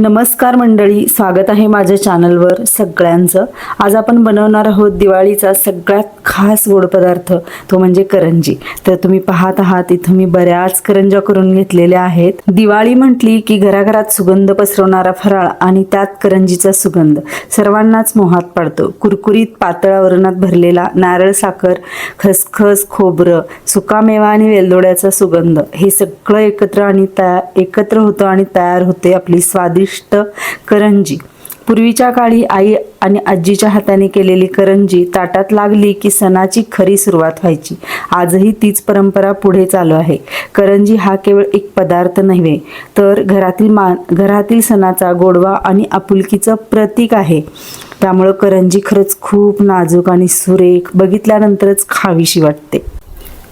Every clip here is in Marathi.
नमस्कार मंडळी स्वागत आहे माझ्या चॅनलवर सगळ्यांचं. आज आपण बनवणार आहोत दिवाळीचा सगळ्यात खास गोड पदार्थ तो म्हणजे करंजी. तर तुम्ही पाहत आहात इथं मी बऱ्याच करंजा करून घेतलेल्या आहेत. दिवाळी म्हटली की घराघरात सुगंध पसरवणारा फराळ आणि त्यात करंजीचा सुगंध. सर्वांनाच मोहात पाडतो. कुरकुरीत पातळ वरणात भरलेला नारळ साखर खसखस खोबरं सुकामेवा आणि वेलदोड्याचा सुगंध हे सगळं एकत्र आणि तया एकत्र होतं आणि तयार होते आपली स्वादिष्ट करंजी. पूर्वीच्या काळी आई आणि आजीच्या हाताने केलेली करंजी ताटात लागली की सणाची खरी सुरुवात व्हायची. आजही तीच परंपरा पुढे चालू आहे. करंजी हा केवळ एक पदार्थ नव्हे तर घरातील मा घरातील सणाचा गोडवा आणि आपुलकीचं प्रतीक आहे. त्यामुळं करंजी खरंच खूप नाजूक आणि सुरेख बघितल्यानंतरच खावीशी वाटते.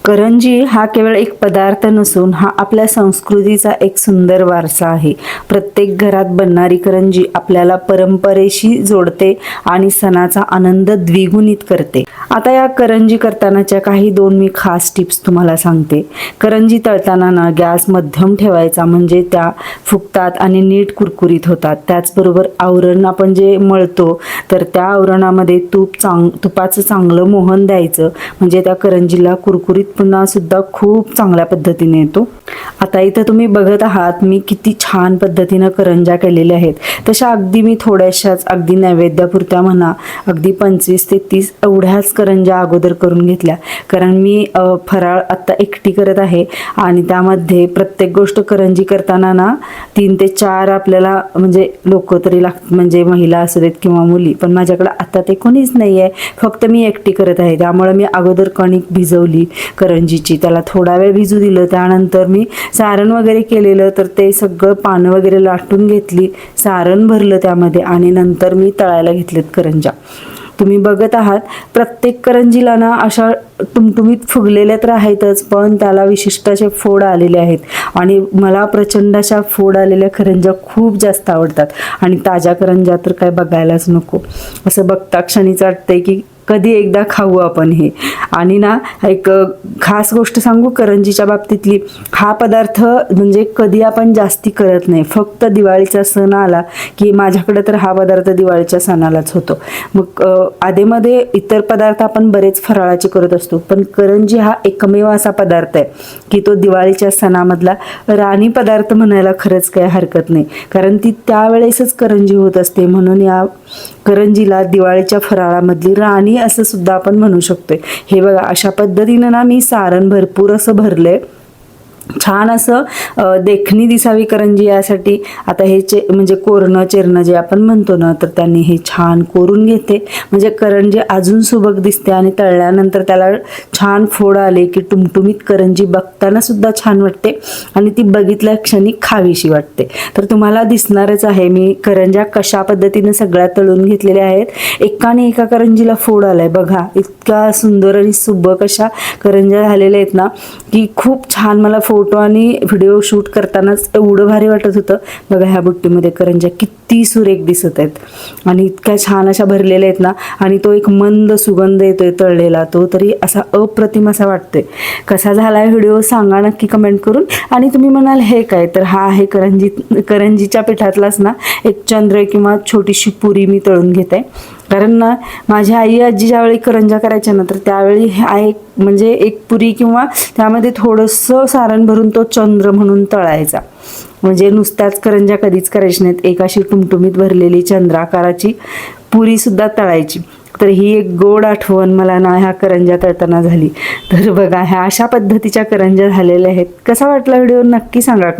करंजी हा केवळ एक पदार्थ नसून हा आपल्या संस्कृतीचा एक सुंदर वारसा आहे. प्रत्येक घरात बनणारी करंजी आपल्याला परंपरेशी जोडते आणि सणाचा आनंद द्विगुणित करते. आता या करंजी करतानाच्या काही दोन मी खास टिप्स तुम्हाला सांगते. करंजी तळताना ना गॅस मध्यम ठेवायचा म्हणजे त्या फुगतात आणि नीट कुरकुरीत होतात. त्याचबरोबर आवरण आपण जे मळतो तर त्या आवरणामध्ये तूप चांग तुपाचं चांगलं मोहन द्यायचं. म्हणजे त्या करंजीला कुरकुरीत पुन्हा सुद्धा खूप चांगल्या पद्धतीने येतो. आता इथं तुम्ही बघत आहात मी किती छान पद्धतीनं करंजा केलेल्या आहेत. तशा अगदी मी थोड्याशाच अगदी नैवेद्यापुरत्या म्हणा अगदी पंचवीस ते तीस एवढ्याच करंजा अगोदर करून घेतल्या. कारण मी फराळ आत्ता एकटी करत आहे आणि त्यामध्ये प्रत्येक गोष्ट करंजी करताना ना तीन ते चार आपल्याला म्हणजे लोक तरी लाग म्हणजे महिला असू देत किंवा मुली पण माझ्याकडे आत्ता ते कोणीच नाही आहे फक्त मी एकटी करत आहे. त्यामुळे मी अगोदर कणिक भिजवली करंजीची. त्याला थोडा वेळ भिजू दिलं. त्यानंतर मी सारण वगैरे केलेलं तर ते सगळं पानं वगैरे लाटून घेतली. सारण भरलं त्यामध्ये आणि नंतर मी तळायला घेतलेत करंजा. तुम्ही बघत आहात प्रत्येक करंजीला ना अशा टुमटुमीत फुगलेल्या तर आहेतच पण त्याला विशिष्ट असे फोड आलेले आहेत. आणि मला प्रचंड अशा फोड आलेल्या करंजा खूप जास्त आवडतात. आणि ताज्या करंजा तर काय बघायलाच नको. असं बघता क्षणीच वाटतंय की कधी एकदा खाऊ आपण हे. आणि ना एक खास गोष्ट सांगू करंजीच्या बाबतीतली. हा पदार्थ म्हणजे कधी आपण जास्ती करत नाही. फक्त दिवाळीचा सण आला की माझ्याकडे तर हा पदार्थ दिवाळीच्या सणालाच होतो. मग आधेमध्ये इतर पदार्थ आपण बरेच फराळाचे करत असतो. पण करंजी हा एकमेव असा पदार्थ आहे की तो दिवाळीच्या सणामधला राणी पदार्थ म्हणायला खरंच काही हरकत नाही. कारण ती त्यावेळेसच करंजी होत असते. म्हणून या करंजीला दिवाळीच्या फराळामधली राणी असं सुद्धा आपण म्हणू शकतोय. हे बघा अशा पद्धतीनं ना मी सारण भरपूर असं भरलंय. छान असं देखणी दिसावी करंजी यासाठी. आता हे चे म्हणजे कोरणं चिरणं जे आपण म्हणतो ना तर त्यांनी हे छान कोरून घेते. म्हणजे करंजी अजून सुबक दिसते आणि तळल्यानंतर त्याला छान फोड आले की टुमटुमीत करंजी बघताना सुद्धा छान वाटते आणि ती बघितल्या क्षणी खावीशी वाटते. तर तुम्हाला दिसणारच आहे मी करंजा कशा पद्धतीने सगळ्या तळून घेतलेल्या आहेत. एकाने एका करंजीला फोड आलाय. बघा इतका सुंदर आणि सुबक अशा करंजा झालेल्या आहेत ना की खूप छान मला फोड फोटो आणि व्हिडिओ शूट करतानाच एवढं भारी वाटत होतं. बघा ह्या बुट्टीमध्ये करंज्या किती सुरेख दिसत आहेत. आणि इतक्या छान अशा भरलेल्या आहेत ना आणि तो एक मंद सुगंध येतोय तळलेला तो तरी असा अप्रतिम असा वाटतोय. कसा झालाय व्हिडिओ सांगा नक्की कमेंट करून. आणि तुम्ही म्हणाल हे काय? तर हा आहे करंजी करंजीच्या पिठातलाच ना एक चंद्र किंवा छोटीशी पुरी मी तळून घेते. कारण ना माझी आई आजी ज्यावेळी करंजा करायच्या ना तर त्यावेळी हा एक म्हणजे एक पुरी किंवा त्यामध्ये थोडंसं सारण भरून तो चंद्र म्हणून तळायचा. म्हणजे नुसत्याच करंजा कधीच करायची नाहीत. एक अशी टुमटुमीत भरलेली चंद्राकाराची पुरी सुद्धा तळायची. तर ही एक गोड आठवण मला ना ह्या करंजा तळताना झाली. तर बघा ह्या अशा पद्धतीच्या करंजा झालेल्या आहेत. कसा वाटला व्हिडिओ? नक्की सांगा.